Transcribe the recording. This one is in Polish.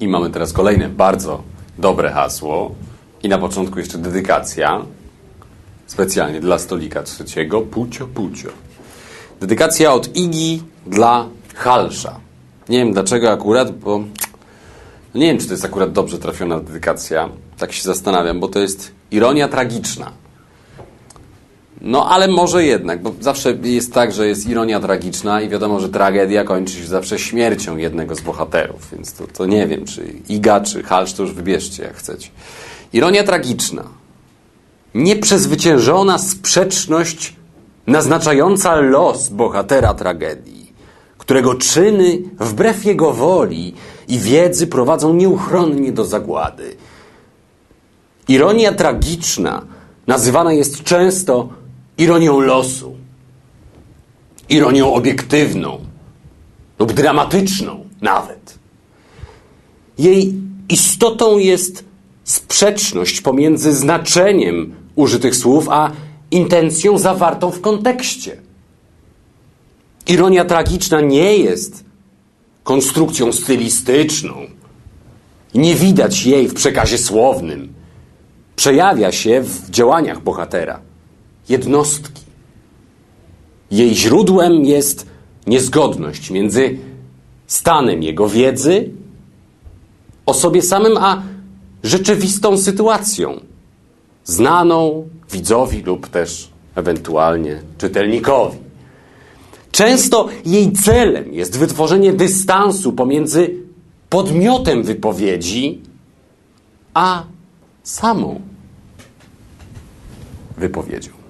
I mamy teraz kolejne bardzo dobre hasło. I na początku jeszcze dedykacja. Specjalnie dla stolika trzeciego. Pucio, pucio. Dedykacja od Igi dla Halsza. Nie wiem dlaczego akurat, bo nie wiem, czy to jest akurat dobrze trafiona dedykacja. Tak się zastanawiam, bo to jest ironia tragiczna. No, ale może jednak, bo zawsze jest tak, że jest ironia tragiczna i wiadomo, że tragedia kończy się zawsze śmiercią jednego z bohaterów, więc to, to nie wiem, czy Iga, czy Halsz, to już wybierzcie, jak chcecie. Ironia tragiczna. Nieprzezwyciężona sprzeczność naznaczająca los bohatera tragedii, którego czyny wbrew jego woli i wiedzy prowadzą nieuchronnie do zagłady. Ironia tragiczna nazywana jest często ironią losu, ironią obiektywną lub dramatyczną nawet. Jej istotą jest sprzeczność pomiędzy znaczeniem użytych słów a intencją zawartą w kontekście. Ironia tragiczna nie jest konstrukcją stylistyczną. Nie widać jej w przekazie słownym. Przejawia się w działaniach bohatera, jednostki. Jej źródłem jest niezgodność między stanem jego wiedzy o sobie samym, a rzeczywistą sytuacją, znaną widzowi lub też ewentualnie czytelnikowi. Często jej celem jest wytworzenie dystansu pomiędzy podmiotem wypowiedzi a samą wypowiedzią.